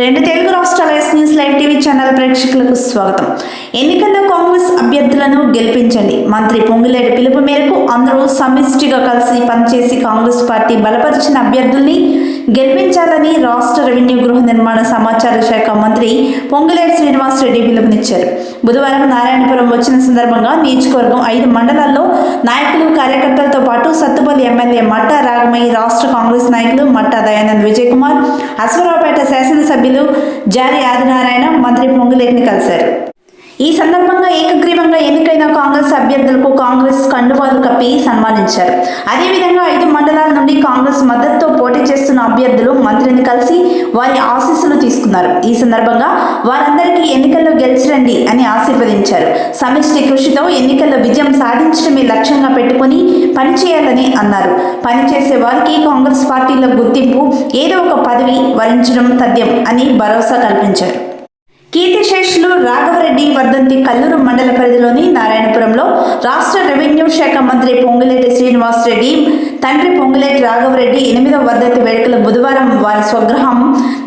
రెండు తెలుగు రాష్ట్రాల S news live TV channel ప్రేక్షకులకు స్వాగతం. ఎన్నికల్లో కాంగ్రెస్ గెలిపించండి. మంత్రి పొంగులేటి పిలుపు మేరకు అందరూ సమిష్టిగా కలిసి పనిచేసి కాంగ్రెస్ పార్టీ బలపరిచిన అభ్యర్థుల్ని గెలిపించాలని రాష్ట్ర రెవెన్యూ గృహ నిర్మాణ సమాచార శాఖ మంత్రి పొంగులేటి శ్రీనివాస్ రెడ్డి పిలుపునిచ్చారు. బుధవారం నారాయణపురం వచ్చిన సందర్భంగా నియోజకవర్గం ఐదు మండలాల్లో నాయకులు కార్యకర్తలతో పాటు సత్తుపల్లి ఎమ్మెల్యే మట్టా రాగమయ్య రాష్ట్ర కాంగ్రెస్ నాయకులు మట్టా దయానంద్ విజయ్ కుమార్ అశ్వరావుపేట శాసనసభ్యులు జారి ఆదినారాయణ మంత్రి పొంగులేటిని కలిశారు. ఈ సందర్భంగా ఏకగ్రీవంగా ఎన్నికైన కాంగ్రెస్ అభ్యర్థులకు కాంగ్రెస్ కండువాలు కప్పి సన్మానించారు. అదేవిధంగా ఐదు మండలాల నుండి కాంగ్రెస్ మద్దతుతో పోటీ చేస్తున్న అభ్యర్థులు మంత్రిని కలిసి వారి ఆశీస్సులు తీసుకున్నారు. ఈ సందర్భంగా వారందరికీ ఎన్నికల్లో గెలిచిరండి అని ఆశీర్వదించారు. సమిష్టి కృషితో ఎన్నికల్లో విజయం సాధించడమే లక్ష్యంగా పెట్టుకుని పనిచేయాలని అన్నారు. పనిచేసే వారికి కాంగ్రెస్ పార్టీలో గుర్తింపు ఏదో ఒక పదవి వరించడం తథ్యం అని భరోసా కల్పించారు. కీర్తిశేషులు రాఘవరెడ్డి వర్ధంతి కల్లూరు మండల పరిధిలోని నారాయణపురంలో రాష్ట్ర రెవెన్యూ శాఖ మంత్రి పొంగులేటి శ్రీనివాస్ రెడ్డి తండ్రి పొంగులేటి రాఘవరెడ్డి ఎనిమిదవ వర్ధంతి వేడుకలు బుధవారం వారి స్వగృహం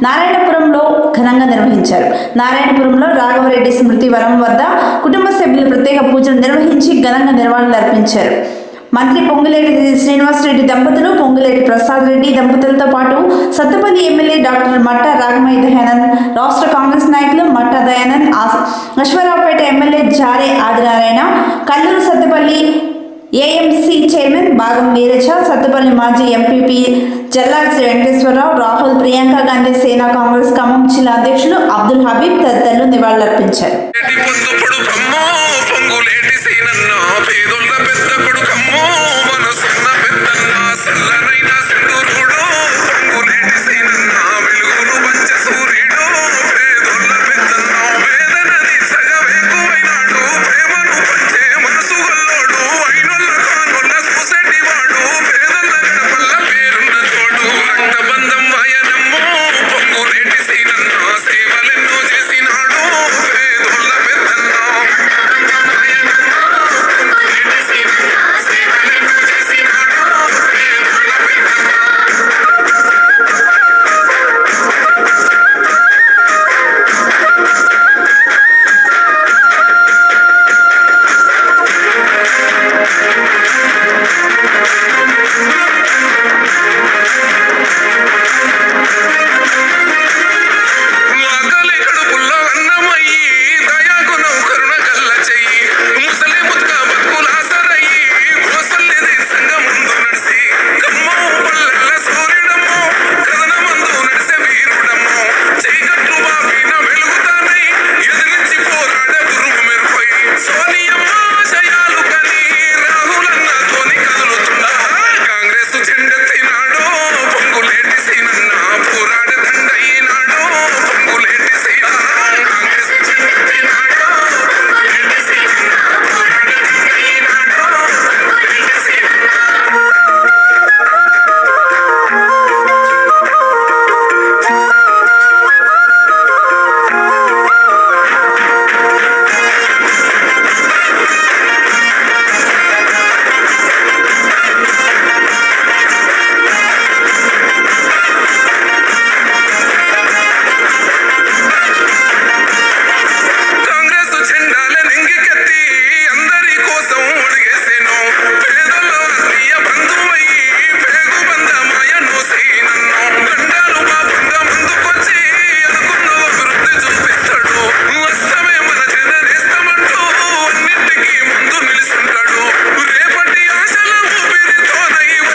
నారాయణపురంలో ఘనంగా నిర్వహించారు. నారాయణపురంలో రాఘవరెడ్డి స్మృతి వరం వద్ద కుటుంబ సభ్యులు ప్రత్యేక పూజలు నిర్వహించి ఘనంగా నివాళులు అర్పించారు మంత్రి పొంగులేటి శ్రీనివాసరెడ్డి దంపతులు పొంగులేటి ప్రసాద్ రెడ్డి దంపతులతో పాటు సత్తుపల్లి ఎమ్మెల్యే డాక్టర్ మట్టా రాగమయ్య దయానంద్ రాష్ట్ర కాంగ్రెస్ నాయకులు Matta Dayanand Aswaraopeta MLA Jare Adinarayana Kalluru Sathupalli AMC chairman భాగం నీరజ సత్తుపల్లి మాజీ ఎంపీపీ జల్లా శ్రీ వెంకటేశ్వరరావు రాహుల్ ప్రియాంక గాంధీ సేనా కాంగ్రెస్ ఖమ్మం జిల్లా అధ్యక్షులు అబ్దుల్ హబీబ్ తదితరులు నివాళులర్పించారు.